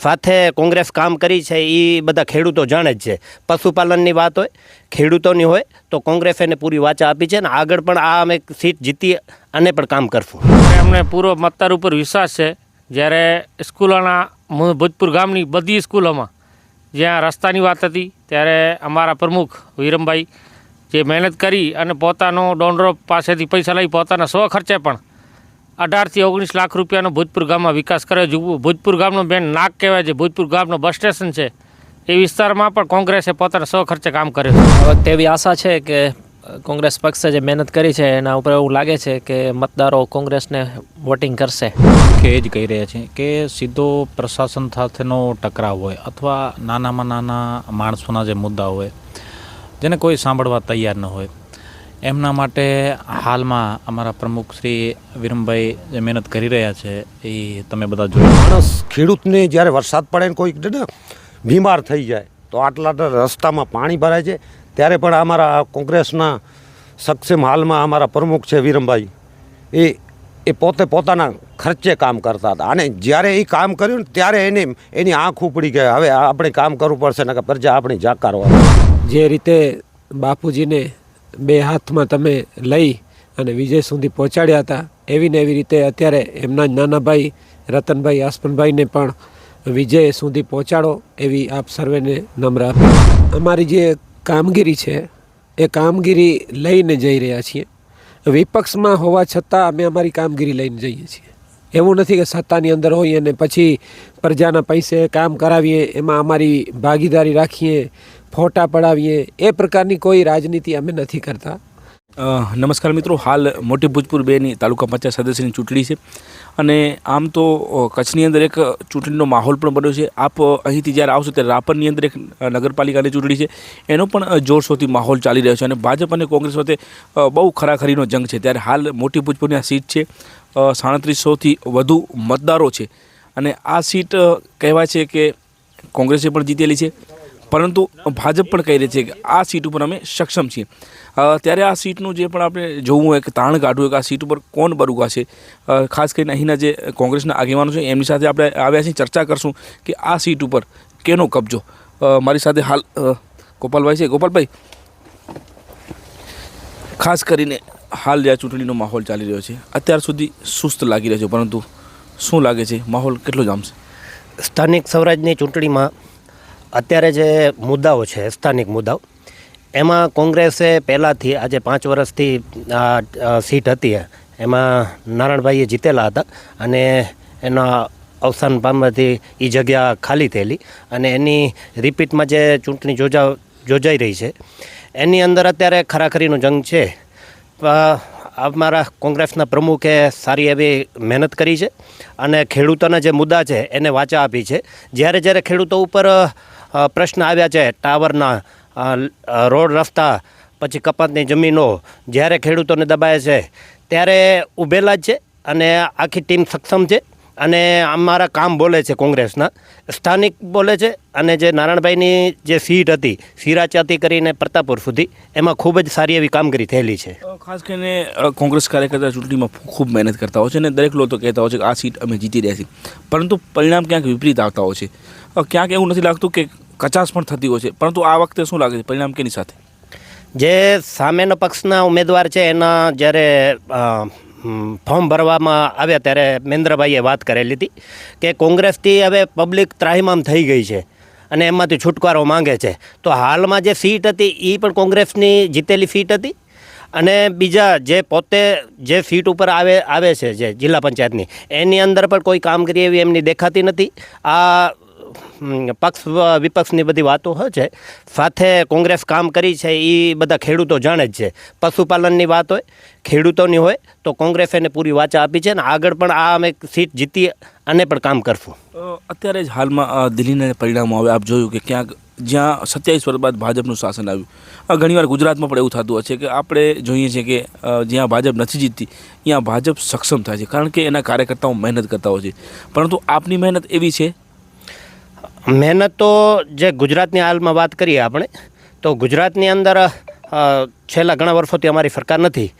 સાથે કોંગ્રેસ કામ કરી છે એ બધા ખેડૂતો જાણે જ છે. પશુપાલનની વાત હોય, ખેડૂતોની હોય, તો કોંગ્રેસે એને પૂરી વાચા આપી છે અને આગળ પણ આ અમે સીટ જીતી અને પણ કામ કરશું. અમને પૂરો મતદાર ઉપર વિશ્વાસ છે, જ્યારે સ્કૂલોના ભોજપુર ગામની બધી સ્કૂલોમાં જ્યાં રસ્તાની વાત હતી, ત્યારે અમારા પ્રમુખ વિરમભાઈ જે મહેનત કરી અને પોતાનો ડોનરો પાસેથી પૈસા લઈ પોતાના સ્વ ખર્ચે પણ અઢારથી ઓગણીસ લાખ રૂપિયાનો ભોજપુર ગામમાં વિકાસ કર્યો. ભૂતપૂર ગામનો બેન નાક કહેવાય છે ભૂતપુર ગામનો બસ સ્ટેશન છે, એ વિસ્તારમાં પણ કોંગ્રેસે પોતાના સ્વ ખર્ચે કામ કર્યું. તેવી આશા છે કે કોંગ્રેસ પક્ષે જે મહેનત કરી છે એના ઉપર એવું લાગે છે કે મતદારો કોંગ્રેસને વોટિંગ કરશે. કે એ જ કહી રહ્યા છે કે સીધો પ્રશાસન સાથેનો ટકરાવ હોય અથવા નાનામાં નાના માણસોના જે મુદ્દા હોય જેને કોઈ સાંભળવા તૈયાર ન હોય એમના માટે હાલમાં અમારા પ્રમુખ શ્રી વિરમભાઈ જે મહેનત કરી રહ્યા છે એ તમે બધા જોયું માણસ ખેડૂતને જ્યારે વરસાદ પડે ને કોઈક બીમાર થઈ જાય તો આટલા આટલા રસ્તામાં પાણી ભરાય છે. ત્યારે પણ અમારા કોંગ્રેસના સક્ષમ હાલમાં અમારા પ્રમુખ છે વિરમભાઈ, એ એ પોતે પોતાના ખર્ચે કામ કરતા હતા. અને જ્યારે એ કામ કર્યું ને ત્યારે એને, એની આંખ ઉપડી ગઈ. હવે આપણે કામ કરવું પડશે ને કે પ્રજા આપણી જાકારવા જે રીતે બાપુજીને બે હાથમાં તમે લઈ અને વિજય સુધી પહોંચાડ્યા હતા, એવી ને એવી રીતે અત્યારે એમના જ નાના ભાઈ રતનભાઈ આસપનભાઈને પણ વિજય સુધી પહોંચાડો, એવી આપ સર્વેને નમ્ર અમારી જે કામગીરી છે, એ કામગીરી લઈને જઈ રહ્યા છીએ. વિપક્ષમાં હોવા છતાં અમે અમારી કામગીરી લઈને જઈએ છીએ. એવું નથી કે સત્તાની અંદર હોઈએ અને પછી પ્રજાના પૈસે કામ કરાવીએ, એમાં અમારી ભાગીદારી રાખીએ, ફોટા પડાવીએ. એ પ્રકારની કોઈ રાજનીતિ અમે નથી કરતા. નમસ્કાર મિત્રો. હાલ મોટી ભૂજપુર બેની તાલુકા પંચાયત સદસ્યની ચૂંટણી છે. અને આમ તો કચ્છની અંદર એક ચૂંટણીનો માહોલ પણ બન્યો છે. આપ અહીંથી જ્યારે આવશો ત્યારે રાપરની અંદર એક નગરપાલિકાની ચૂંટણી છે. એનો પણ જોરશોરથી માહોલ ચાલી રહ્યો છે અને ભાજપ અને કોંગ્રેસ વચ્ચે બહુ ખરાખરીનો જંગ છે. ત્યારે હાલ મોટી ભૂજપુરની આ સીટ છે સાડત્રીસોથી વધુ મતદારો છે. અને આ સીટ કહેવાય છે કે કોંગ્રેસે પણ જીતેલી છે. પરંતુ ભાજપ પણ કહી રહી છે કે આ સીટ ઉપર અમે સક્ષમ છીએ. ત્યારે આ સીટનું જે પણ આપણે જોવું હોય કે તાણ કાઢવું હોય કે આ સીટ ઉપર કોણ બરુગા છે ખાસ કરીને અહીંના જે કોંગ્રેસના આગેવાનો છે, એમની સાથે આપણે આવ્યા છીએ, ચર્ચા કરશું કે આ સીટ ઉપર કેનો કબજો. મારી સાથે હાલ ગોપાલભાઈ છે. ગોપાલભાઈ, ખાસ કરીને હાલ જે ચૂંટણીનો માહોલ ચાલી રહ્યો છે, અત્યાર સુધી સુસ્ત લાગી રહ્યો છે, પરંતુ શું લાગે છે? માહોલ કેટલો જામશે? સ્થાનિક સ્વરાજની ચૂંટણીમાં અત્યારે જે મુદ્દાઓ છે, સ્થાનિક મુદ્દાઓ, એમાં કોંગ્રેસે પહેલાંથી આજે પાંચ વર્ષથી આ સીટ હતી. એમાં નારાયણભાઈએ જીતેલા હતા અને એના અવસાન પામવાથી એ જગ્યા ખાલી થયેલી અને એની રિપીટમાં જે ચૂંટણી યોજા યોજાઈ રહી છે, એની અંદર અત્યારે ખરાખરીનો જંગ છે. અમારા કોંગ્રેસના પ્રમુખે સારી એવી મહેનત કરી છે અને ખેડૂતોના જે મુદ્દા છે, એને વાચા આપી છે. જ્યારે જ્યારે ખેડૂતો ઉપર પ્રશ્ન આવ્યા છે. ટાવરના રોડ રસ્તા, પછી કપાતની જમીનો, જ્યારે ખેડૂતોને દબાય છે, ત્યારે ઊભેલા જ છે અને આખી ટીમ સક્ષમ છે. અને અમારા કામ બોલે છે કોંગ્રેસના. સ્થાનિક બોલે છે અને જે નારાયણભાઈની જે સીટ હતી સિરાચાથી કરીને પ્રતાપુર સુધી એમાં ખૂબ જ સારી એવી કામગીરી થયેલી છે. ખાસ કરીને કોંગ્રેસ કાર્યકર્તા ચૂંટણીમાં ખૂબ મહેનત કરતા હોય છે અને દરેક લોકો કહેતા હોય છે કે આ સીટ અમે જીતી રહ્યા છીએ. પરંતુ પરિણામ ક્યાંક વિપરીત આવતા હોય છે. ક્યાંક એવું નથી લાગતું કે કચાશ પણ થતી હોય છે. પરંતુ આ વખતે શું લાગે છે? પરિણામ કેની સાથે? જે સામેના પક્ષના ઉમેદવાર છે એના જ્યારે ફોર્મ ભરવામાં આવ્યા ત્યારે મહેન્દ્રભાઈએ વાત કરેલી હતી કે કોંગ્રેસથી હવે પબ્લિક ત્રાહિમામ થઈ ગઈ છે અને એમાંથી છુટકારો માંગે છે. તો હાલમાં જે સીટ હતી એ પણ કોંગ્રેસની જીતેલી સીટ હતી અને બીજા જે પોતે જે સીટ ઉપર આવે આવે છે જે જિલ્લા પંચાયતની, એની અંદર પણ કોઈ કામગીરી એવી એમની દેખાતી નથી. આ પક્ષ, વિપક્ષની બધી વાતો હોય છે. સાથે કોંગ્રેસ કામ કરી છે એ બધા ખેડૂતો જાણે જ છે. પશુપાલનની વાત હોય, ખેડૂતોની હોય, તો કોંગ્રેસ એને પૂરી વાચા આપી છે અને આગળ પણ આ અમે સીટ જીતી અને પણ કામ કરશું. અત્યારે જ હાલમાં દિલ્હીના પરિણામો આવે આપ જોયું કે ક્યાંક, જ્યાં સત્યાવીસ વર્ષ બાદ ભાજપનું શાસન આવ્યું. ઘણીવાર ગુજરાતમાં પણ એવું થતું હોય છે કે આપણે જોઈએ છીએ કે જ્યાં ભાજપ નથી જીતતી, ત્યાં ભાજપ સક્ષમ થાય છે. કારણ કે એના કાર્યકર્તાઓ મહેનત કરતા હોય છે. પરંતુ આપની મહેનત એવી છે મહેનત તો જે ગુજરાતની હાલમાં વાત કરીએ આપણે, તો ગુજરાતની અંદર છેલ્લા ઘણા વર્ષોથી અમારી સરકાર નથી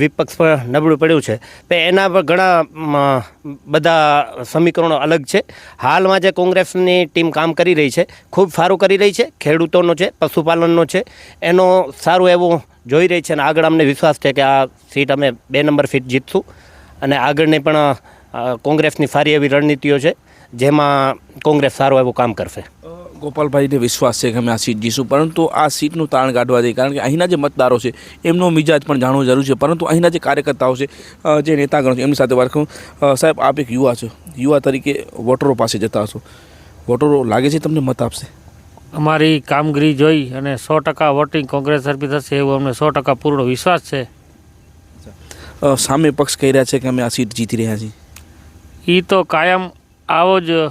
વિપક્ષ પણ નબળું પડ્યું છે. તો એના પર ઘણા બધા સમીકરણો અલગ છે. હાલમાં જે કોંગ્રેસની ટીમ કામ કરી રહી છે, ખૂબ સારું કરી રહી છે, ખેડૂતોનો છે, પશુપાલનનો છે, એનો સારું એવું જોઈ રહી છે અને આગળ અમને વિશ્વાસ છે કે આ સીટ અમે બે નંબર સીટ જીતશું. અને આગળની પણ કોંગ્રેસની સારી એવી રણનીતિઓ છે. જેમાં કોંગ્રેસ સારું એવું કામ કરશે. ગોપાલભાઈને વિશ્વાસ છે કે અમે આ સીટ જીશું પરંતુ આ સીટનું તાણ કાઢવા દઈએ કારણ કે અહીંના જે મતદારો છે એમનો મિજાજ પણ જાણવો જરૂરી છે પરંતુ અહીંના જે કાર્યકર્તાઓ છે જે નેતાગણો છે એમની સાથે વાત કરું. સાહેબ આપ એક યુવા છો. યુવા તરીકે વોટરો પાસે જતા હશો. વોટરો લાગે છે તમને મત આપશે? અમારી કામગીરી જોઈ અને સો ટકા વોટિંગ કોંગ્રેસ તરફી થશે એવો અમને સો ટકા પૂર્ણ વિશ્વાસ છે. સામે પક્ષ કહી રહ્યા છે કે અમે આ સીટ જીતી રહ્યા છીએ. એ તો કાયમ આવો જ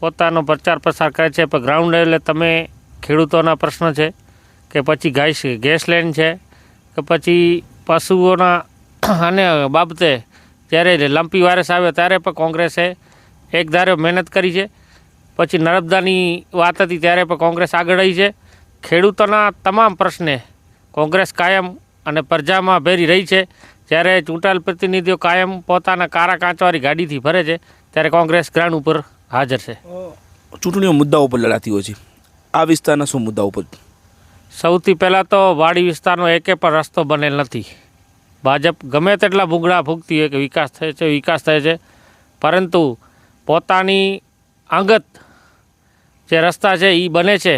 પોતાનો પ્રચાર પ્રસાર કરે છે. પણ ગ્રાઉન્ડ લેવલે તમે ખેડૂતોના પ્રશ્ન છે કે પછી ગેસ ગેસ લાઈન છે કે પછી પશુઓના અને બાબતે જ્યારે લંપી વાયરસ આવ્યો ત્યારે પણ કોંગ્રેસે એક ધારે મહેનત કરી છે. પછી નર્મદાની વાત હતી ત્યારે પણ કોંગ્રેસ આગળ રહી છે. ખેડૂતોના તમામ પ્રશ્ને કોંગ્રેસ કાયમ અને પ્રજામાં ભેરી રહી છે. જ્યારે ચૂંટાયેલ પ્રતિનિધિઓ કાયમ પોતાના કારા કાંચવાળી ગાડીથી ભરે છે. ત્યારે કોંગ્રેસ ગ્રાઉન્ડ ઉપર હાજર છે. ચૂંટણીઓ મુદ્દાઓ પર લડાતી હોય છે. આ વિસ્તારના શું મુદ્દાઓ પર સૌથી પહેલાં તો વાડી વિસ્તારનો એકે પણ રસ્તો બનેલ નથી. ભાજપ ગમે તેટલા ભૂગડા ભૂગતી હોય કે વિકાસ થાય છે વિકાસ થાય છે પરંતુ પોતાની અંગત જે રસ્તા છે એ બને છે.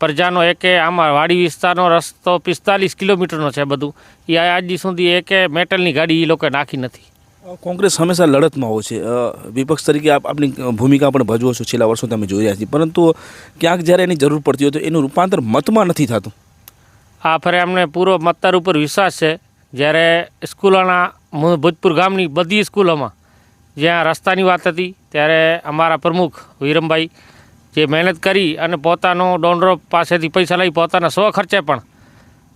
પ્રજાનો એકે આમાં વાડી વિસ્તારનો રસ્તો પિસ્તાલીસ કિલોમીટરનો છે બધું. એ આજ સુધી એકે મેટલની ગાડી એ લોકોએ નાખી નથી. કોંગ્રેસ હંમેશા લડતમાં હોય છે. વિપક્ષ તરીકે આપ, આપની ભૂમિકા પણ ભજવો છો. છેલ્લા વર્ષો તમે જોઈ રહ્યા છીએ પરંતુ ક્યાંક જ્યારે એની જરૂર પડતી હોય તો એનું રૂપાંતર મતમાં નથી થતું. આ ફરે અમને પૂરો મતદાર ઉપર વિશ્વાસ છે. જ્યારે સ્કૂલોના ભોજપુર ગામની બધી સ્કૂલોમાં જ્યાં રસ્તાની વાત હતી, ત્યારે અમારા પ્રમુખ વિરમભાઈ જે મહેનત કરી અને પોતાનો ડોનરો પાસેથી પૈસા લઈ પોતાના સ્વ ખર્ચે પણ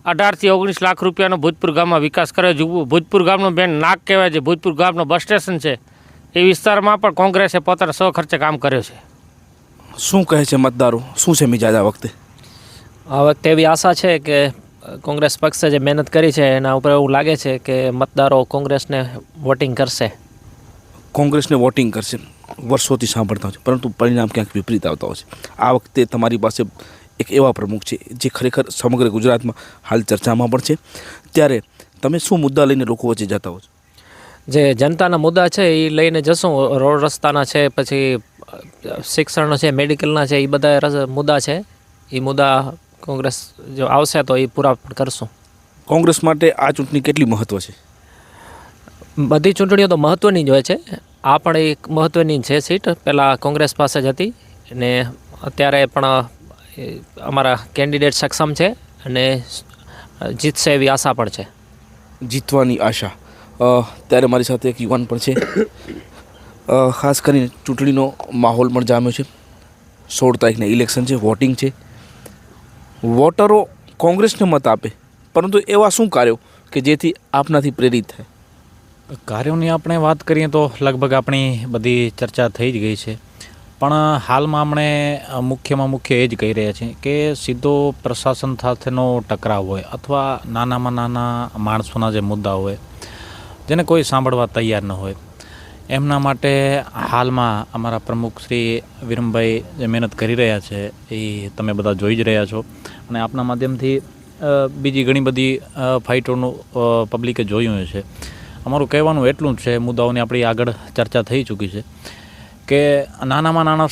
અઢારથી ઓગણીસ લાખ રૂપિયાનો ભૂતપુર ગામમાં વિકાસ કર્યો. છે ભૂતપુર ગામનો બેન નાક કહેવાય છે. ભૂતપૂર ગામનું બસ સ્ટેશન છે. એ વિસ્તારમાં પણ કોંગ્રેસે પોતાના સ્વ ખર્ચે કામ કર્યો છે. શું કહે છે મતદારો? શું છે મિજાજ આ વખતે? આ વખતે એવી આશા છે કે કોંગ્રેસ પક્ષે જે મહેનત કરી છે એના ઉપર એવું લાગે છે કે મતદારો કોંગ્રેસને વોટિંગ કરશે. કોંગ્રેસને વોટિંગ કરશે. વર્ષોથી સાંભળતા હોય છે. પરંતુ પરિણામ ક્યાંક વિપરીત આવતા હોય છે. આ વખતે તમારી પાસે એક એવા પ્રમુખ છે જે ખરેખર સમગ્ર ગુજરાતમાં હાલ ચર્ચામાં પણ છે. ત્યારે તમે શું મુદ્દા લઈને લોકો વચ્ચે જતા હો છો? જે જનતાના મુદ્દા છે એ લઈને જશું. રોડ રસ્તાના છે પછી શિક્ષણનો છે મેડિકલના છે એ બધા મુદ્દા છે. એ મુદ્દા કોંગ્રેસ જો આવશે તો એ પૂરા પણ કરશું. કોંગ્રેસ માટે આ ચૂંટણી કેટલી મહત્વ છે? બધી ચૂંટણીઓ તો મહત્ત્વની જ હોય છે. આ પણ એક મહત્ત્વની છે સીટ. પહેલાં કોંગ્રેસ પાસે જ હતી અને અત્યારે પણ અમારા કેન્ડિડેટ સક્ષમ છે અને જીતશે એવી આશા પણ છે. જીતવાની આશા. ત્યારે મારી સાથે એક યુવાન પણ છે. ખાસ કરીને ચૂંટણીનો માહોલ પણ જામ્યો છે. સોળ તારીખને ઇલેક્શન છે વોટિંગ છે. વોટરો કોંગ્રેસને મત આપે પરંતુ એવા શું કાર્યો કે જેથી આપનાથી પ્રેરિત થાય? કાર્યોની આપણે વાત કરીએ તો લગભગ આપણી બધી ચર્ચા થઈ જ ગઈ છે. પણ હાલમાં આપણે મુખ્યમાં મુખ્ય એ જ કહી રહ્યા છીએ કે સીધો પ્રશાસન સાથેનો ટકરાવ હોય અથવા નાનામાં નાના માણસોના જે મુદ્દા હોય, જેને કોઈ સાંભળવા તૈયાર ન હોય, એમના માટે હાલમાં અમારા પ્રમુખ શ્રી વિરમભાઈ જે મહેનત કરી રહ્યા છે એ તમે બધા જોઈ જ રહ્યા છો. અને આપના માધ્યમથી બીજી ઘણી બધી ફાઇટોનું પબ્લિકે જોયું છે. અમારું કહેવાનું એટલું જ છે, મુદ્દાઓની આપણી આગળ ચર્ચા થઈ ચૂકી છે. કે નાનામાં નાના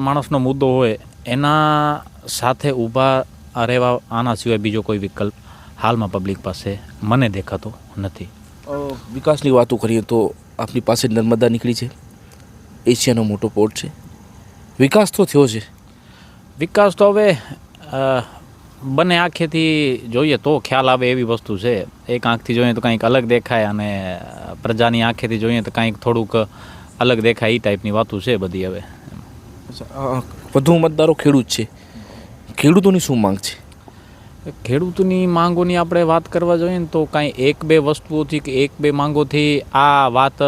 માણસનો મુદ્દો હોય એના સાથે ઊભા રહેવા આના સિવાય બીજો કોઈ વિકલ્પ હાલમાં પબ્લિક પાસે મને દેખાતો નથી. વિકાસની વાતો કરીએ તો આપની પાસે નર્મદા નીકળી છે. એશિયાનો મોટો પોર્ટ છે. વિકાસ તો થયો છે. વિકાસ તો હવે બંને આંખેથી જોઈએ તો ખ્યાલ આવે એવી વસ્તુ છે. એક આંખથી જોઈએ તો કંઈક અલગ દેખાય અને પ્રજાની આંખેથી જોઈએ તો કંઈક થોડુંક અલગ દેખાય એ ટાઈપની વાતો છે બધી હવે. વધુ મતદારો ખેડૂત છે. ખેડૂતોની શું માંગ છે? ખેડૂતોની માંગોની આપણે વાત કરવા જોઈએ ને તો કાંઈ એક બે વસ્તુઓથી કે એક બે માંગોથી આ વાત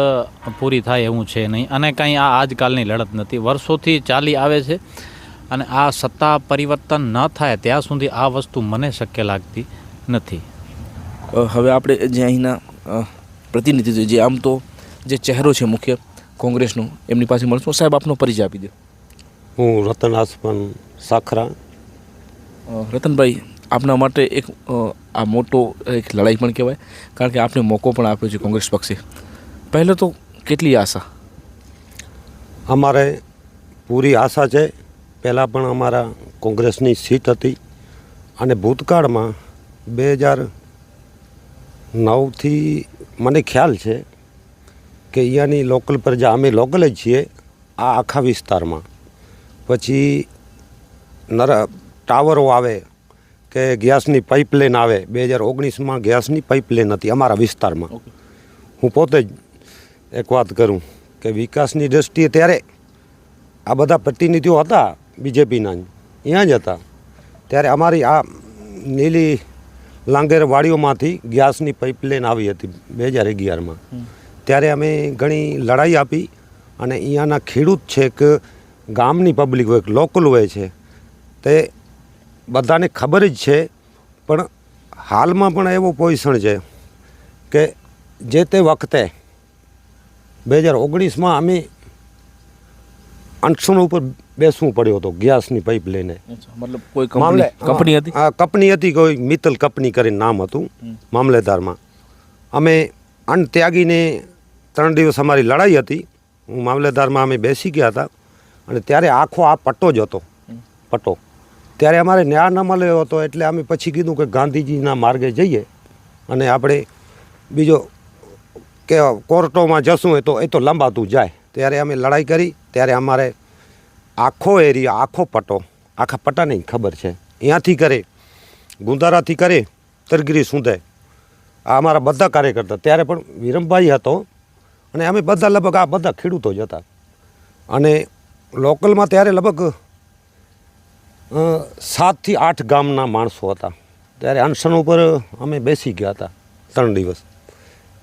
પૂરી થાય એવું છે નહીં. અને કાંઈ આ આજકાલની લડત નથી. વર્ષોથી ચાલી આવે છે અને આ સત્તા પરિવર્તન ન થાય ત્યાં સુધી આ વસ્તુ મને શક્ય લાગતી નથી. હવે આપણે જે અહીંના પ્રતિનિધિ જે આમ તો જે ચહેરો છે મુખ્ય કોંગ્રેસનો એમની પાસે મળશું. સાહેબ આપનો પરિચય આપી દો. હું રતન આસપન સાખરા. રતનભાઈ આપના માટે એક આ મોટો એક લડાઈ પણ કહેવાય કારણ કે આપને મોકો પણ આપ્યો છે કોંગ્રેસ પક્ષે. પહેલાં તો કેટલી આશા? અમારે પૂરી આશા છે. પહેલાં પણ અમારા કોંગ્રેસની સીટ હતી. અને ભૂતકાળમાં બે હજાર નવથી મને ખ્યાલ છે કે અહીંયાની લોકલ પ્રજા અમે લોકલ જ છીએ આ આખા વિસ્તારમાં. પછી નર ટાવરો આવે કે ગેસની પાઇપલાઇન આવે. બે હજાર ઓગણીસમાં ગેસની પાઇપલાઇન હતી અમારા વિસ્તારમાં. હું પોતે જ એક વાત કરું કે વિકાસની દ્રષ્ટિએ ત્યારે આ બધા પ્રતિનિધિઓ હતા બીજેપીના અહીંયા જ હતા. ત્યારે અમારી આ નીલી લાંગેર વાડીઓમાંથી ગેસની પાઇપલાઇન આવી હતી બે હજાર અગિયારમાં. ત્યારે અમે ઘણી લડાઈ આપી અને અહીંયાના ખેડૂત છે કે ગામની પબ્લિક હોય લોકલ હોય છે. તે બધાને ખબર જ છે પણ હાલમાં પણ એવો પોઝિશન છે કે જે તે વખતે બે હજાર ઓગણીસમાં અમે અંશણ ઉપર બેસવું પડ્યો હતો ગેસની પાઇપ લઈને. મતલબ કોઈ મામલે કંપની કંપની હતી? આ કંપની હતી કોઈ મિત્તલ કંપની કરીને નામ હતું મામલેદારમાં. અમે અન્ન ત્યાગીને ત્રણ દિવસ અમારી લડાઈ હતી. હું મામલેદારમાં અમે બેસી ગયા હતા અને ત્યારે આખો આ પટ્ટો જ હતો. પટ્ટો. ત્યારે અમારે ન્યાય ન મળ્યો હતો એટલે અમે પછી કીધું કે ગાંધીજીના માર્ગે જઈએ અને આપણે બીજો કે કોર્ટોમાં જશું એ તો એ તો લંબાતું જાય. ત્યારે અમે લડાઈ કરી, ત્યારે અમારે આખો એરિયા, આખો પટ્ટો, આખા પટ્ટાને ખબર છે. અહીંયાથી કરે, ગુંદારાથી કરે, તરગીરી સુંધે. આ અમારા બધા કાર્યકર્તા. ત્યારે પણ વિરમભાઈ હતો અને અમે બધા લગભગ આ બધા ખેડૂતો જ હતા. અને લોકલમાં ત્યારે લગભગ સાતથી આઠ ગામના માણસો હતા. ત્યારે અનશન ઉપર અમે બેસી ગયા હતા ત્રણ દિવસ.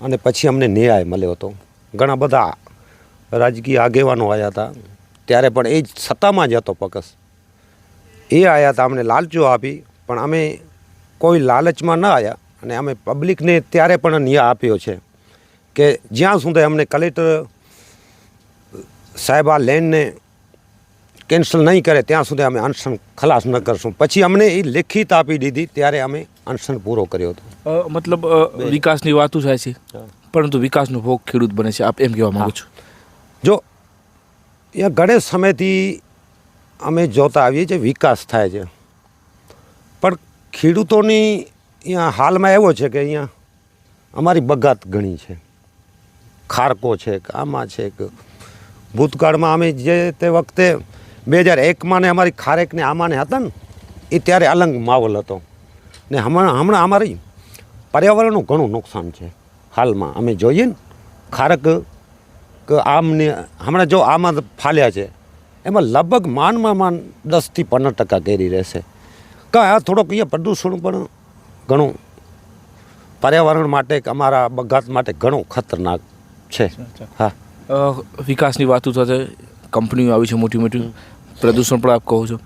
અને પછી અમને ન્યાય મળ્યો હતો. ઘણા બધા રાજકીય આગેવાનો આવ્યા હતા. ત્યારે પણ એ જ સત્તામાં જ હતો પકસ. એ આવ્યા હતા, અમને લાલચો આપી, પણ અમે કોઈ લાલચમાં ન આવ્યા અને અમે પબ્લિકને ત્યારે પણ ન્યાય આપ્યો છે. કે જ્યાં સુધી અમને કલેક્ટર સાહેબ આ લેન્ડને કેન્સલ નહીં કરે ત્યાં સુધી અમે અનશન ખલાસ ન કરશું. પછી અમને એ લેખિત આપી દીધી ત્યારે અમે અનશન પૂરો કર્યો હતો. મતલબ વિકાસની વાતો થાય છે. પરંતુ વિકાસનો ભોગ ખેડૂત બને છે. આપ એમ કહેવા માગું છો? જો અહીંયા ઘણે સમયથી અમે જોતા આવીએ છીએ વિકાસ થાય છે. પણ ખેડૂતોની અહીંયા હાલમાં એવો છે કે અહીંયા અમારી બગાત ઘણી છે. ખારકો છે, કે આમાં છે, કે ભૂતકાળમાં અમે જે તે વખતે બે હજાર એકમાં ને અમારી ખારેકને આમાંને હતા ને એ ત્યારે અલંગ માહોલ હતો. ને હમણાં હમણાં અમારી પર્યાવરણનું ઘણું નુકસાન છે. હાલમાં અમે જોઈએ ને, ખારક કે આમને હમણાં જો આમાં ફાલ્યા છે, એમાં લગભગ માનમાં માન દસથી પંદર ટકા કેરી રહેશે. કાં આ થોડોક અહીંયા પ્રદૂષણ પણ ઘણું પર્યાવરણ માટે અમારા બગાત માટે ઘણું ખતરનાક છે. હા. વિકાસની વાતો થશે કંપનીઓ આવી છે મોટી મોટી. પ્રદૂષણ પણ આપ કહો છો.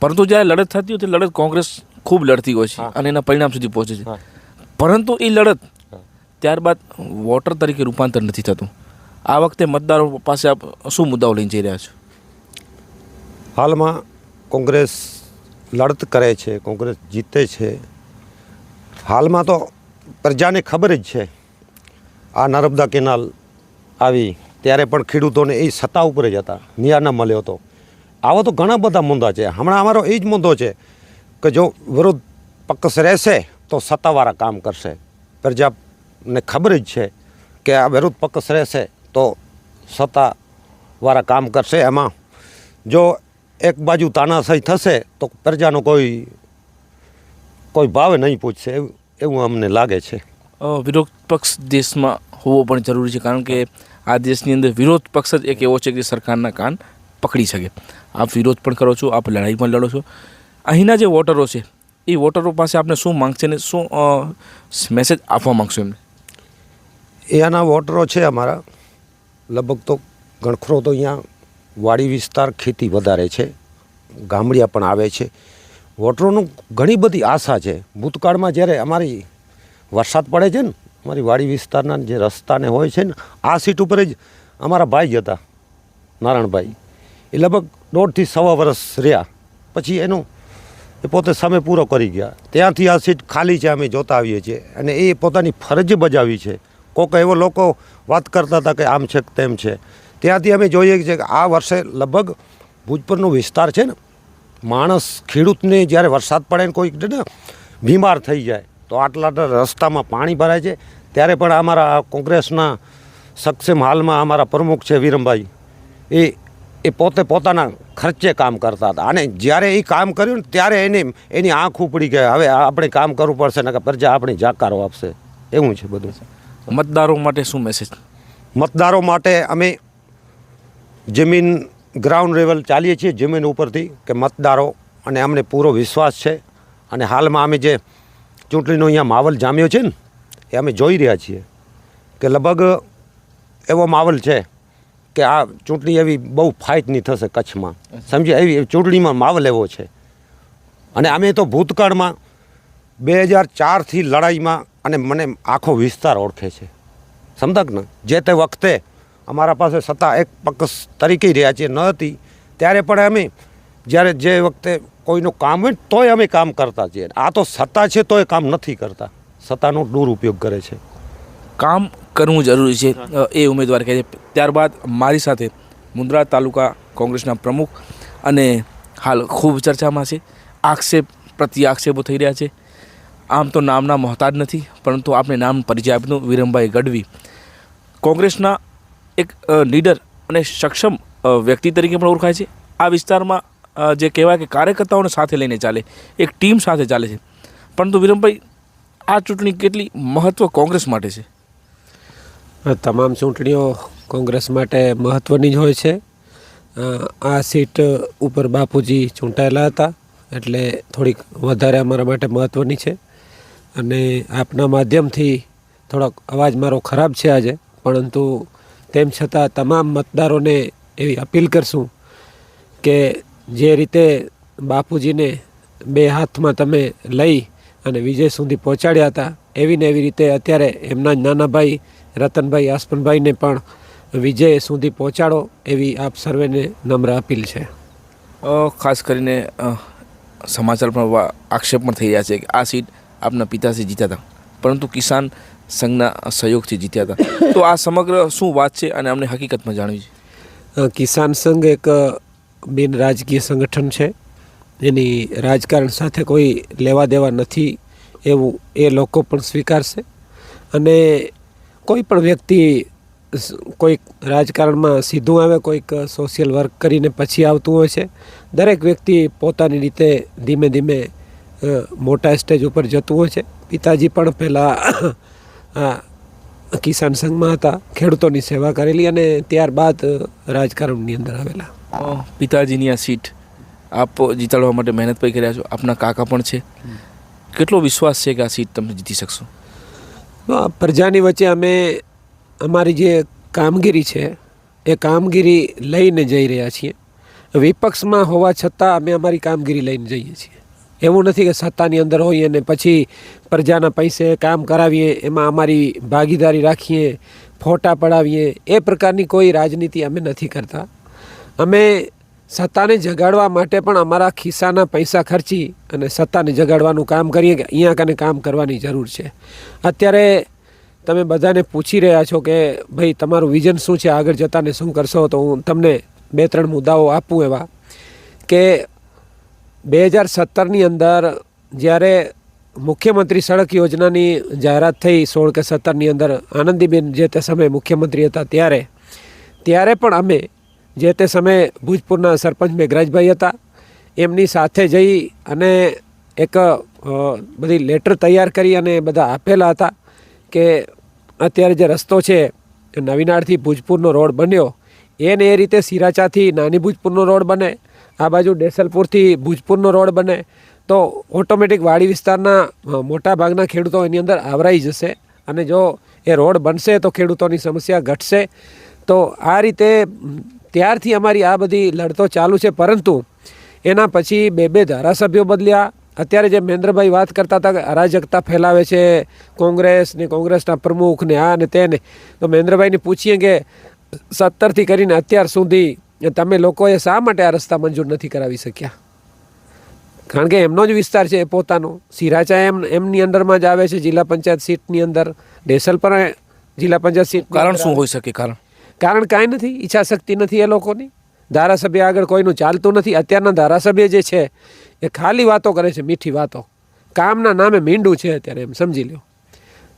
પરંતુ જ્યારે લડત થતી હોય તે લડત કોંગ્રેસ ખૂબ લડતી હોય છે અને એના પરિણામ સુધી પહોંચે છે. પરંતુ એ લડત ત્યારબાદ વોટર તરીકે રૂપાંતર નથી થતું. આ વખતે મતદારો પાસે આપ શું મુદ્દાઓ લઈને જઈ રહ્યા છો? હાલમાં કોંગ્રેસ લડત કરે છે કોંગ્રેસ જીતે છે. હાલમાં તો પ્રજાને ખબર જ છે આ નર્મદા કેનાલ આવી, ત્યારે પણ ખેડૂતોને એ સત્તા ઉપર જ હતા નિયાના ન મળ્યો હતો. આવા તો ઘણા બધા મુદ્દા છે. હમણાં અમારો એ જ મુદ્દો છે કે જો વિરોધ પક્ષ રહેશે, તો સત્તાવાળા કામ કરશે. પ્રજાને ખબર જ છે કે આ વિરોધ પક્ષ રહેશે, તો સત્તાવાળા કામ કરશે. એમાં જો એક બાજુ તાનાશાહી થશે, તો પ્રજાનો કોઈ કોઈ ભાવે નહીં પૂછશે. એવું એવું અમને લાગે છે. વિરોધ પક્ષ દેશમાં હોવો પણ જરૂરી છે, કારણ કે આ દેશની અંદર વિરોધ પક્ષ જ એક એવો છે કે સરકારના કાન પકડી શકે. આપ વિરોધ પણ કરો છો, આપ લડાઈ પણ લડો છો. અહીંના જે વોટરો છે, એ વોટરો પાસે આપને શું માગશે ને શું મેસેજ આપવા માગશો એમને? એના વોટરો છે અમારા. લગભગ તો ગણખરો તો અહીંયા વાડી વિસ્તાર ખેતી વધારે છે, ગામડિયા પણ આવે છે. વોટરોનું ઘણી બધી આશા છે. ભૂતકાળમાં જ્યારે અમારી વરસાદ પડે છે ને અમારી વાડી વિસ્તારના જે રસ્તાને હોય છે ને, આ સીટ ઉપર જ અમારા ભાઈ હતા, નારાયણભાઈ. એ લગભગ દોઢથી સવા વર્ષ રહ્યા. પછી એનું એ પોતે સમય પૂરો કરી ગયા. ત્યાંથી આ સીટ ખાલી છે અમે જોતા આવીએ છીએ. અને એ પોતાની ફરજ બજાવી છે. કોક એવો લોકો વાત કરતા હતા કે આમ છે તેમ છે. ત્યાંથી અમે જોઈએ છીએ કે આ વર્ષે લગભગ ભૂજપુરનો વિસ્તાર છે ને, માણસ ખેડૂતને જ્યારે વરસાદ પડે ને કોઈક બીમાર થઈ જાય. તો આટલા રસ્તામાં પાણી ભરાય છે. ત્યારે પણ અમારા કોંગ્રેસના સક્ષમ હાલમાં અમારા પ્રમુખ છે વિરમભાઈ એ એ પોતે પોતાના ખર્ચે કામ કરતા હતા. અને જ્યારે એ કામ કર્યું ને ત્યારે એની એની આંખ ઉપડી ગઈ. હવે આપણે કામ કરવું પડશે ને પ્રજા આપણી જાકારો આપશે. એવું છે બધું. મતદારો માટે શું મેસેજ મતદારો માટે અમે જમીન ગ્રાઉન્ડ લેવલ ચાલીએ છીએ જમીન ઉપરથી કે મતદારો. અને અમને પૂરો વિશ્વાસ છે. અને હાલમાં અમે જે ચૂંટણીનો અહીંયા માહોલ જામ્યો છે ને એ અમે જોઈ રહ્યા છીએ કે લગભગ એવો માહોલ છે કે આ ચૂંટણી એવી બહુ ફાઇટ નહીં થશે કચ્છમાં. સમજે એવી ચૂંટણીમાં માહોલ એવો છે. અને અમે તો ભૂતકાળમાં બે હજાર ચારથી લડાઈમાં અને મને આખો વિસ્તાર ઓળખે છે. સમજક ને? જે તે વખતે અમારા પાસે સત્તા એક પક્ષ તરીકે રહ્યા છીએ ન હતી ત્યારે પણ અમે જ્યારે જે વખતે કોઈનું કામ હોય તોય અમે કામ કરતા છીએ. આ તો સત્તા છે તોય કામ નથી કરતા. સત્તાનો દુરુપયોગ કરે છે. કામ કરવું જરૂરી છે એ ઉમેદવાર કહે છે. ત્યારબાદ મારી સાથે મુન્દ્રા તાલુકા કોંગ્રેસના પ્રમુખ અને હાલ ખૂબ ચર્ચામાં છે. આક્ષેપ પ્રતિ આક્ષેપો થઈ રહ્યા છે. આમ તો નામના મોહતાજ નથી, પરંતુ આપણે નામ પરિચય આપ્યું વિરમભાઈ ગઢવી, કોંગ્રેસના એક લીડર અને સક્ષમ વ્યક્તિ તરીકે પણ ઓળખાય છે. આ વિસ્તારમાં જે કહેવાય કે કાર્યકર્તાઓને સાથે લઈને ચાલે, એક ટીમ સાથે ચાલે છે. પરંતુ વિરમભાઈ આ ચૂંટણી કેટલી મહત્ત્વ કોંગ્રેસ માટે છે? તમામ ચૂંટણીઓ કોંગ્રેસ માટે મહત્ત્વની જ હોય છે. આ સીટ ઉપર બાપુજી ચૂંટાયેલા હતા, એટલે થોડીક વધારે અમારા માટે મહત્ત્વની છે. અને આપના માધ્યમથી થોડોક અવાજ મારો ખરાબ છે આજે, પરંતુ તેમ છતાં તમામ મતદારોને એવી અપીલ કરશું કે જે રીતે બાપુજીને બે હાથમાં તમે લઈ અને વિજય સુધી પહોંચાડ્યા હતા. એવી ને એવી રીતે અત્યારે એમના જ નાના ભાઈ રતનભાઈ આસપનભાઈને પણ વિજય સુધી પહોંચાડો એવી આપ સર્વેને નમ્ર અપીલ છે. ખાસ કરીને સમાચાર પણ આક્ષેપ પણ થઈ રહ્યા છે કે આ સીટ આપના પિતાશ્રી જીત્યા હતા. પરંતુ કિસાન સંઘના સહયોગથી જીત્યા હતા. તો આ સમગ્ર શું વાત છે અને અમને હકીકતમાં જાણવી છે? કિસાન સંઘ એક બિન રાજકીય સંગઠન છે. એની રાજકારણ સાથે કોઈ લેવા દેવા નથી એવું એ લોકો પણ સ્વીકારશે. અને કોઈ પણ વ્યક્તિ કોઈક રાજકારણમાં સીધું આવે, કોઈક સોશિયલ વર્ક કરીને પછી આવતું હોય છે, દરેક વ્યક્તિ પોતાની રીતે ધીમે ધીમે મોટા સ્ટેજ ઉપર જતું હોય છે. પિતાજી પણ પહેલાં આ કિસાન સંઘમાં હતા, ખેડૂતોની સેવા કરેલી અને ત્યારબાદ રાજકારણની અંદર આવેલા. પિતાજીની આ સીટ આપ જીતાડવા માટે મહેનત પણ કર્યા છો. આપના કાકા પણ છે. કેટલો વિશ્વાસ છે કે આ સીટ તમે જીતી શકશો? પ્રજાની વચ્ચે અમે, અમારી જે કામગીરી છે, એ કામગીરી લઈને જઈ રહ્યા છીએ. વિપક્ષમાં હોવા છતાં અમે અમારી કામગીરી લઈને જઈએ છીએ. એવું નથી કે સત્તાની અંદર હોઈએ અને પછી પ્રજાના પૈસે કામ કરાવીએ, એમાં અમારી ભાગીદારી રાખીએ, ફોટા પડાવીએ. એ પ્રકારની કોઈ રાજનીતિ અમે નથી કરતા. અમે સત્તાને જગાડવા માટે પણ અમારા ખિસ્સાના પૈસા ખર્ચી અને સત્તાને જગાડવાનું કામ કરીએ કે અહીંયા કને કામ કરવાની જરૂર છે. અત્યારે તમે બધાને પૂછી રહ્યા છો કે ભાઈ તમારું વિઝન શું છે? આગળ જતાને શું કરશો? તો હું તમને બે ત્રણ મુદ્દાઓ આપું એવા કે બે હજાર સત્તરની અંદર જ્યારે મુખ્યમંત્રી સડક યોજનાની જાહેરાત થઈ સોળ કે સત્તરની અંદર આનંદીબેન જે તે સમયે મુખ્યમંત્રી હતા ત્યારે ત્યારે પણ અમે જે તે સમયે ભૂજપુરના સરપંચ મેઘરાજભાઈ હતા, એમની સાથે જઈ અને એક બધી લેટર તૈયાર કરી અને બધા આપેલા હતા કે અત્યારે જે રસ્તો છે એ નવીનાળથી ભૂજપુરનો રોડ બન્યો, એને એ રીતે સિરાચાથી નાની ભૂજપુરનો રોડ બને, આ બાજુ ડેસલપુરથી ભૂજપુરનો રોડ બને, તો ઓટોમેટિક વાડી વિસ્તારના મોટા ભાગના ખેડૂતો એની અંદર આવરાઈ જશે અને જો એ રોડ બનશે તો ખેડૂતોની સમસ્યા ઘટશે. તો આ રીતે ત્યારથી અમારી આ બધી લડતો ચાલુ છે પરંતુ એના પછી બે બે ધારાસભ્યો બદલ્યા. અત્યારે જે મહેન્દ્રભાઈ વાત કરતા હતા કે અરાજકતા ફેલાવે છે કોંગ્રેસ ને કોંગ્રેસના પ્રમુખ ને આ ને તેને તો મહેન્દ્રભાઈને પૂછીએ કે સત્તરથી કરીને અત્યાર સુધી તમે લોકોએ શા માટે આ રસ્તા મંજૂર નથી કરાવી શક્યા? કારણ કે એમનો જ વિસ્તાર છે એ પોતાનો. સિરાચા એમ એમની અંદરમાં જ આવે છે જિલ્લા પંચાયત સીટની અંદર. ડેસલ પણ જિલ્લા પંચાયત સીટ કારણ શું હોઈ શકે? કારણ કારણ કાંઈ નથી ઈચ્છા શક્તિ નથી એ લોકોની. ધારાસભ્ય આગળ કોઈનું ચાલતું નથી. અત્યારના ધારાસભ્ય જે છે, એ ખાલી વાતો કરે છે, મીઠી વાતો. કામના નામે મીંડું છે અત્યારે એમ, સમજી લ્યો.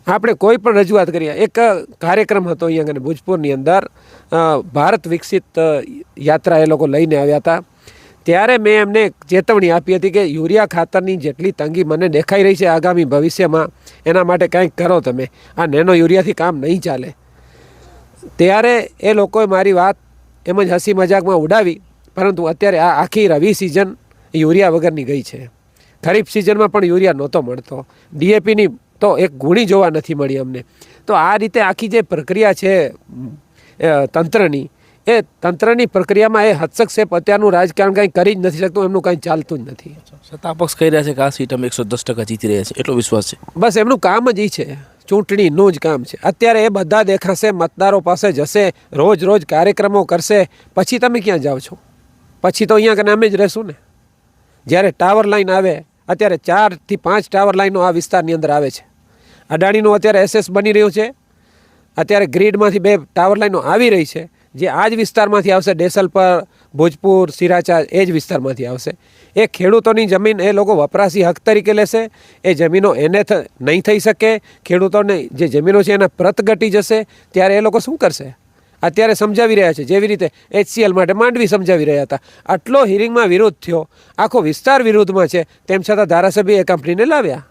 આપણે કોઈ પણ રજૂઆત કરીએ. એક કાર્યક્રમ હતો અહીંયા આગળ ભોજપુરની અંદર. ભારત વિકસિત યાત્રા એ લોકો લઈને આવ્યા હતા. ત્યારે મેં એમને ચેતવણી આપી હતી કે યુરિયા ખાતરની જેટલી તંગી મને દેખાઈ રહી છે આગામી ભવિષ્યમાં, એના માટે કંઈક કરો તમે. આ નેનો યુરિયાથી કામ નહીં ચાલે. ત્યારે એ લોકોએ મારી વાત એમ જ હસી મજાકમાં ઉડાવી, પરંતુ અત્યારે આ આખી રવિ સિઝન યુરિયા વગરની ગઈ છે. ખરીફ સિઝનમાં પણ યુરિયા નહોતો મળતો. ડીએપીની તો એક ગુણી જોવા નથી મળી અમને. તો આ રીતે આખી જે પ્રક્રિયા છે તંત્રની એ તંત્રની પ્રક્રિયામાં એ હસ્તક્ષેપ અત્યારનું રાજકારણ કંઈ કરી જ નથી શકતું એમનું કંઈ ચાલતું જ નથી. સત્તા પક્ષ કહી રહ્યા છે કે આ સીટ અમે એકસો દસ ટકા જીતી રહ્યા છે એટલો વિશ્વાસ છે. બસ એમનું કામ જ એ છે. ચૂંટણીનું જ કામ છે. અત્યારે એ બધા દેખાશે મતદારો પાસે જશે રોજ રોજ કાર્યક્રમો કરશે. પછી તમે ક્યાં જાઓ છો? પછી તો અહીંયા કને અમે જ રહેશું ને? જ્યારે ટાવર લાઇન આવે અત્યારે ચારથી પાંચ ટાવર લાઈનો આ વિસ્તારની અંદર આવે છે. અડાણીનું અત્યારે એસએસ બની રહ્યું છે. અત્યારે ગ્રીડમાંથી બે ટાવર લાઈનો આવી રહી છે. જે આ જ વિસ્તારમાંથી આવશે ડેસલ પર ભોજપુર સિરાચા એ જ વિસ્તારમાંથી આવશે. એ ખેડૂતોની જમીન એ લોકો વપરાશી હક તરીકે લેશે. એ જમીનો એને નહીં થઈ શકે. ખેડૂતોને જે જમીનો છે એના પ્રત ઘટી જશે. ત્યારે એ લોકો શું કરશે? અત્યારે સમજાવી રહ્યા છે. જેવી રીતે એચસીએલ માટે માંડવી સમજાવી રહ્યા હતા. આટલો હિરિંગમાં વિરોધ થયો. આખો વિસ્તાર વિરોધમાં છે. તેમ છતાં ધારાસભ્ય એ કંપનીને લાવ્યા.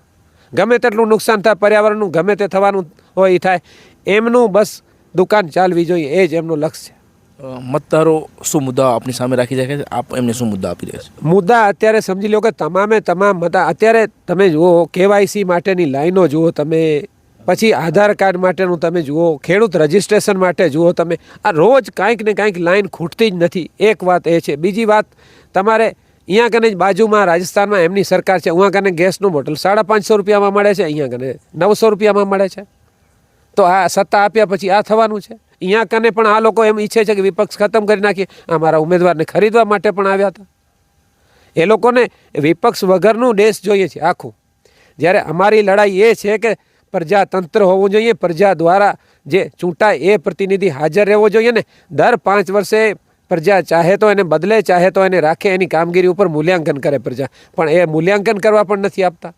ગમે તેટલું નુકસાન થાય, પર્યાવરણનું ગમે તે થવાનું હોય, એ થાય. એમનું બસ દુકાન ચાલવી જોઈએ. એ જ એમનું લક્ષ્ય છે. મતદારો શું મુદ્દા આપની સામે રાખી શકે છે? આપ એમને શું મુદ્દા આપી રહ્યા છે? મુદ્દા અત્યારે સમજી લો કે તમામે તમામ મતા અત્યારે તમે જુઓ કેવાયસી માટેની લાઈનો જુઓ તમે, પછી આધાર કાર્ડ માટેનું તમે જુઓ, ખેડૂત રજિસ્ટ્રેશન માટે જુઓ તમે, આ રોજ કાંઈક ને કાંઈક લાઈન ખૂટતી જ નથી. એક વાત એ છે. બીજી વાત, તમારે અહીંયા કને જ બાજુમાં રાજસ્થાનમાં એમની સરકાર છે ઉहाँ કને ગેસનું બોટલ સાડા પાંચસો રૂપિયામાં મળે છે, અહીંયા કને નવસો રૂપિયામાં મળે છે. તો આ સત્તા આપ્યા પછી આ થવાનું છે. અહીંયા કને પણ આ લોકો એમ ઈચ્છે છે કે વિપક્ષ ખતમ કરી નાખીએ. અમારા ઉમેદવારને ખરીદવા માટે પણ આવ્યા હતા. એ લોકોને વિપક્ષ વગરનું દેશ જોઈએ છે આખું. જ્યારે અમારી લડાઈ એ છે કે પ્રજાતંત્ર હોવું જોઈએ, પ્રજા દ્વારા જે ચૂંટાય એ પ્રતિનિધિ હાજર રહેવો જોઈએ ને, દર પાંચ વર્ષે પ્રજા ચાહે તો એને બદલે, ચાહે તો એને રાખે, એની કામગીરી ઉપર મૂલ્યાંકન કરે પ્રજા. પણ એ મૂલ્યાંકન કરવા પણ નથી આપતા.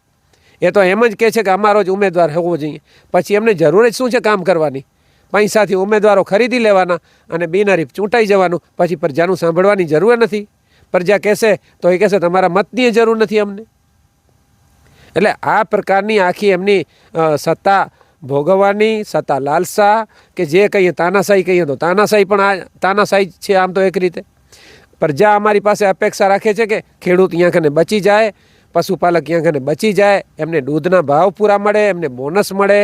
એ તો એમ જ કહે છે કે અમારો જ ઉમેદવાર હોવો જોઈએ. પછી એમને જરૂર જ શું છે કામ કરવાની? પૈસાથી ઉમેદવારો ખરીદી લેવાના અને બિનહરીફ ચૂંટાઈ જવાનું. પછી પ્રજાનું સાંભળવાની જરૂર નથી. પ્રજા કહેશે, તો એ કહેશે, તમારા મતની જરૂર નથી અમને. એટલે આ પ્રકારની આખી એમની સત્તા ભોગવવાની, સત્તા લાલસા કે જે કહીએ તાનાશાહી કહીએ તો તાનાશાહી પણ આ, તાનાશાહી છે આમ તો એક રીતે. પ્રજા અમારી પાસે અપેક્ષા રાખે છે કે ખેડૂત અહીંયા કને બચી જાય પશુપાલક અહીંયા કને બચી જાય, એમને દૂધના ભાવ પૂરા મળે, એમને બોનસ મળે,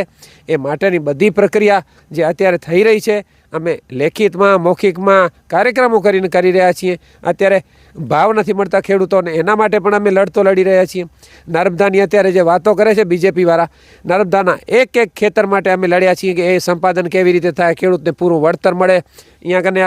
એ માટેની બધી પ્રક્રિયા જે અત્યારે થઈ રહી છે અમે લેખિતમાં, મૌખિકમાં કાર્યક્રમો કરીને કરી રહ્યા છીએ. અત્યારે ભાવ નથી મળતા ખેડૂતોને, એના માટે પણ અમે લડતો લડી રહ્યા છીએ. નર્મદાની અત્યારે જે વાતો કરે છે બીજેપીવાળા નર્મદાના એક એક ખેતર માટે અમે લડ્યા છીએ કે એ સંપાદન કેવી રીતે થાય, ખેડૂતને પૂરું વળતર મળે. અહીંયા કને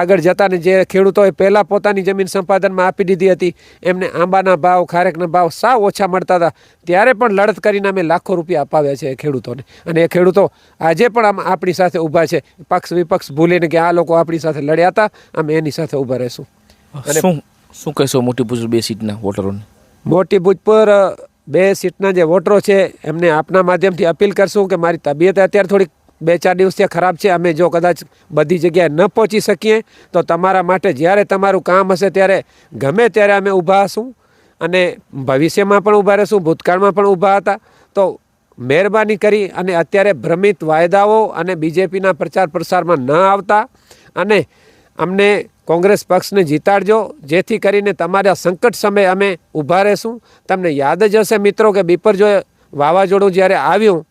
આગળ જતાને જે ખેડૂતોએ પહેલાં પોતાની જમીન સંપાદનમાં આપી દીધી હતી, એમને આંબાના ભાવ, ખારેકના ભાવ સાવ ઓછા મળતા હતા. ત્યારે પણ લડત કરીને અમે લાખો રૂપિયા અપાવ્યા છે ખેડૂતોને. અને એ ખેડૂતો આજે પણ આમ આપણી સાથે ઊભા છે. પક્ષ વિપક્ષ ભૂલીને કે આ લોકો આપણી સાથે લડ્યા હતા અમે એની સાથે ઊભા રહીશું. અને- શું શું કહેશો મોટી પૂછ બે સીટના વોટરોને? મોટી ભૂજપુર પર બે સીટના જે વોટરો છે એમને આપના માધ્યમથી અપીલ કરશું કે મારી તબિયત અત્યારે થોડીક બે ચાર દિવસથી ખરાબ છે અમે જો કદાચ બધી જગ્યાએ ન પહોંચી શકીએ તો તમારા માટે જ્યારે તમારું કામ હશે ત્યારે ગમે ત્યારે અમે ઊભા હશું. અને ભવિષ્યમાં પણ ઊભા રહીશું ભૂતકાળમાં પણ ઊભા હતા. તો મહેરબાની કરી અને અત્યારે ભ્રમિત વાયદાઓ અને બીજેપીના પ્રચાર પ્રસારમાં ન આવતા અને અમને કોંગ્રેસ પક્ષને જીતાડજો, જેથી કરીને તમારા સંકટ સમયે અમે ઊભા રહેશું. તમને યાદ જ હશે મિત્રો કે બીપરજોય વાવાઝોડું જ્યારે આવ્યું,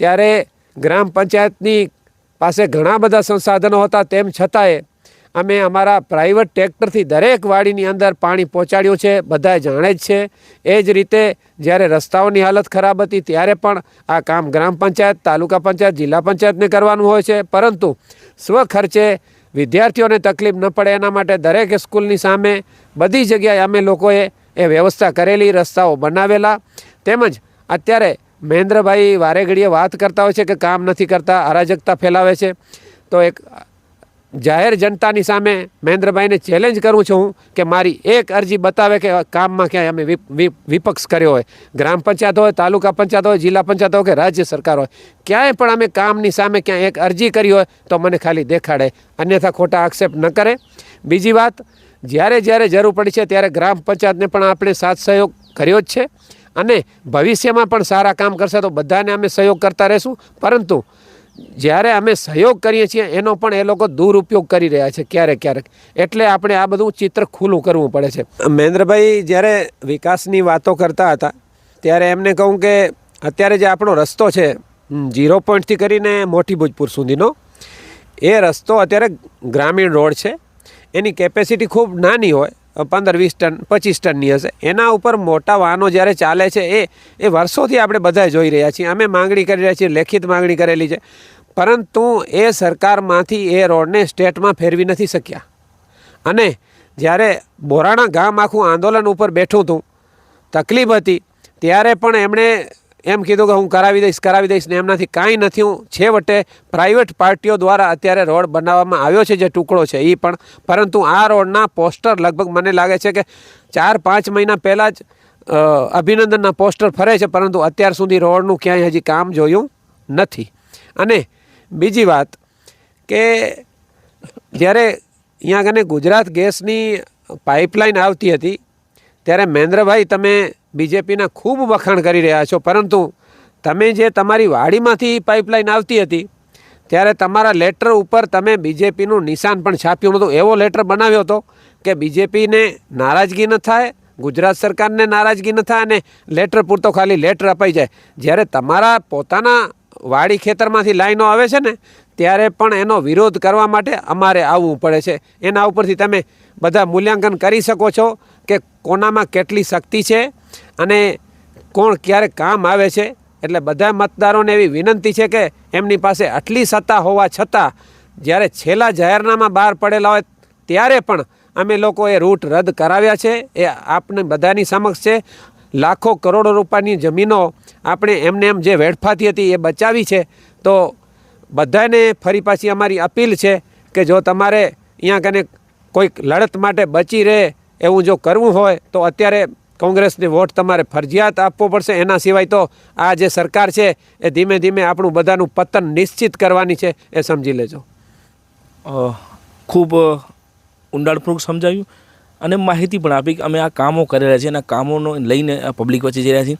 ત્યારે ગ્રામ પંચાયતની પાસે ઘણા બધા સંસાધનો હતા, તેમ છતાંય અમે અમારા પ્રાઇવેટ ટ્રેક્ટરથી દરેક વાડીની અંદર પાણી પહોંચાડ્યું છે બધા જાણે જ છે. એ જ રીતે જ્યારે રસ્તાઓની હાલત ખરાબ હતી ત્યારે પણ આ કામ ગ્રામ પંચાયત, તાલુકા પંચાયત, જિલ્લા પંચાયતને કરવાનું હોય છે. પરંતુ સ્વખર્ચે વિદ્યાર્થીઓને તકલીફ ન પડે એના માટે દરેક સ્કૂલની સામે બધી જગ્યાએ અમે લોકોએ એ વ્યવસ્થા કરેલી, રસ્તાઓ બનાવેલા. તેમજ અત્યારે મહેન્દ્રભાઈ વારેઘડીએ વાત કરતા હોય છે કે કામ નથી કરતા, અરાજકતા ફેલાવે છે. તો એક જાહેર જનતાની સામે મહેન્દ્રભાઈને ચેલેન્જ કરું છું કે મારી એક અરજી બતાવે કે કામમાં ક્યાંય અમે વિપ- વિપ- વિપક્ષ કર્યો હોય, ગ્રામ પંચાયત હોય, તાલુકા પંચાયત હોય, જિલ્લા પંચાયત હોય કે રાજ્ય સરકાર હોય, ક્યાંય પણ અમે કામની સામે ક્યાંય એક અરજી કરી હોય તો મને ખાલી દેખાડે, અન્યથા ખોટા આક્ષેપ ન કરે. બીજી વાત, જ્યારે જ્યારે જરૂર પડી છે ત્યારે ગ્રામ પંચાયતને પણ આપણે સાથ સહયોગ કર્યો જ છે અને ભવિષ્યમાં પણ સારા કામ કરશે તો બધાને અમે સહયોગ કરતા રહેશું. પરંતુ જ્યારે અમે સહયોગ કરીએ છીએ, એનો પણ એ લોકો દુરુપયોગ કરી રહ્યા છે ક્યારેક ક્યારેક. એટલે આપણે આ બધું ચિત્ર ખુલ્લું કરવું પડે છે. મહેન્દ્રભાઈ, જ્યારે વિકાસની વાતો કરતા હતા, ત્યારે એમને કહું કે અત્યારે જે આપણો રસ્તો છે ઝીરો પોઈન્ટથી કરીને મોટી ભોજપુર સુધીનો, એ રસ્તો અત્યારે ગ્રામીણ રોડ છે. એની કેપેસિટી ખૂબ નાની હોય. પંદર, વીસ ટન, પચીસ ટનની હશે. એના ઉપર મોટા વાહનો જ્યારે ચાલે છે, એ એ વર્ષોથી આપણે બધા જોઈ રહ્યા છીએ. અમે માંગણી કરી રહ્યા છીએ, લેખિત માંગણી કરેલી છે. પરંતુ એ સરકારમાંથી એ રોડને સ્ટેટમાં ફેરવી નથી શક્યા. અને જ્યારે બોરાણા ગામ આખું આંદોલન ઉપર બેઠું હતું, તકલીફ હતી, ત્યારે પણ એમણે એમ કીધું કે હું કરાવી દઈશ કરાવી દઈશ ને એમનાથી કાંઈ નથી. હું છેવટે પ્રાઇવેટ પાર્ટીઓ દ્વારા અત્યારે રોડ બનાવવામાં આવ્યો છે, જે ટુકડો છે એ પણ. પરંતુ આ રોડના પોસ્ટર લગભગ મને લાગે છે કે ચાર, પાંચ મહિના પહેલાં જ અભિનંદનના પોસ્ટર ફરે છે, પરંતુ અત્યાર સુધી રોડનું ક્યાંય હજી કામ જોયું નથી. અને બીજી વાત કે જ્યારે અહીંયા કને ગુજરાત ગેસની પાઇપલાઇન આવતી હતી, ત્યારે મહેન્દ્રભાઈ, તમે બીજેપીના ખૂબ વખાણ કરી રહ્યા છો. પરંતુ તમે જે તમારી વાડીમાંથી પાઇપલાઇન આવતી હતી, ત્યારે તમારા લેટર ઉપર તમે બીજેપીનું નિશાન પણ છાપ્યું નહોતું. એવો લેટર બનાવ્યો હતો કે બીજેપીને નારાજગી ન થાય, ગુજરાત સરકારને નારાજગી ન થાય અને લેટર પૂરતો ખાલી લેટર અપાઈ જાય. જ્યારે તમારા પોતાના વાડી ખેતરમાંથી લાઈનો આવે છે ને, ત્યારે પણ એનો વિરોધ કરવા માટે અમારે આવવું પડે છે. એના ઉપરથી તમે બધા મૂલ્યાંકન કરી શકો છો કે કોનામાં કેટલી શક્તિ છે અને કોણ ક્યારે કામ આવે છે એટલે બધા મતદારોને એવી વિનંતી છે કે એમની પાસે આટલી સત્તા હોવા છતાં જ્યારે છેલ્લા જાહેરનામા બહાર પડેલા હોય ત્યારે પણ અમે લોકો એ રૂટ રદ કરાવ્યા છે. એ આપને બધાની સમક્ષ છે. લાખો કરોડો રૂપિયાની જમીનો આપણે એમને એમ જે વેડફાતી હતી એ બચાવી છે. તો બધાને ફરી પાછી અમારી અપીલ છે કે જો તમારે અહીંયા કને કોઈક લડત માટે બચી રહે એવું જો કરવું હોય તો અત્યારે કોંગ્રેસને વોટ તમારે ફરજિયાત આપવો પડશે. એના સિવાય તો આ જે સરકાર છે, એ ધીમે ધીમે આપણું બધાનું પતન નિશ્ચિત કરવાની છે, એ સમજી લેજો. ખૂબ ઊંડાણપૂર્વક સમજાવ્યું અને માહિતી પણ આપી કે અમે આ કામો કરેલા છે અને કામોનો લઈને પબ્લિક વચ્ચે જઈ રહ્યા છીએ.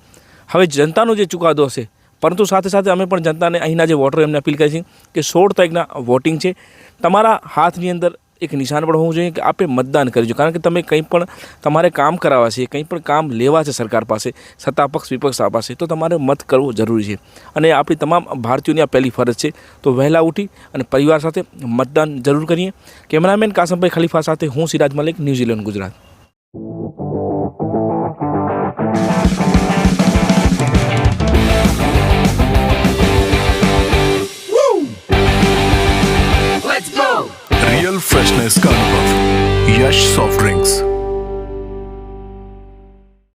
હવે જનતાનો જે ચુકાદો હશે, પરંતુ સાથે સાથે અમે પણ જનતાને અહીંના જે વોટરો એમને અપીલ કરી છે કે સોળ તારીખના વોટિંગ છે. તમારા હાથની અંદર એક નિશાન પણ હોવું જોઈએ કે આપે મતદાન કરજો કારણ કે તમે કંઈ પણ તમારે કામ કરાવવા છે, કંઈ પણ કામ લેવા છે સરકાર પાસે, સત્તા પક્ષ, વિપક્ષ પાસે, તો તમારે મત કરવો જરૂરી છે. અને આપણી તમામ ભારતીયોની આ પહેલી ફરજ છે, તો વહેલા ઉઠી અને પરિવાર સાથે મતદાન જરૂર કરીએ. કેમેરામેન કાસમભાઈ ખલીફા સાથે હું Siraj Malik New Zealand, Gujarat. National સ્કર્ન puff યશ સોફ્ટ ડ્રિંક્સ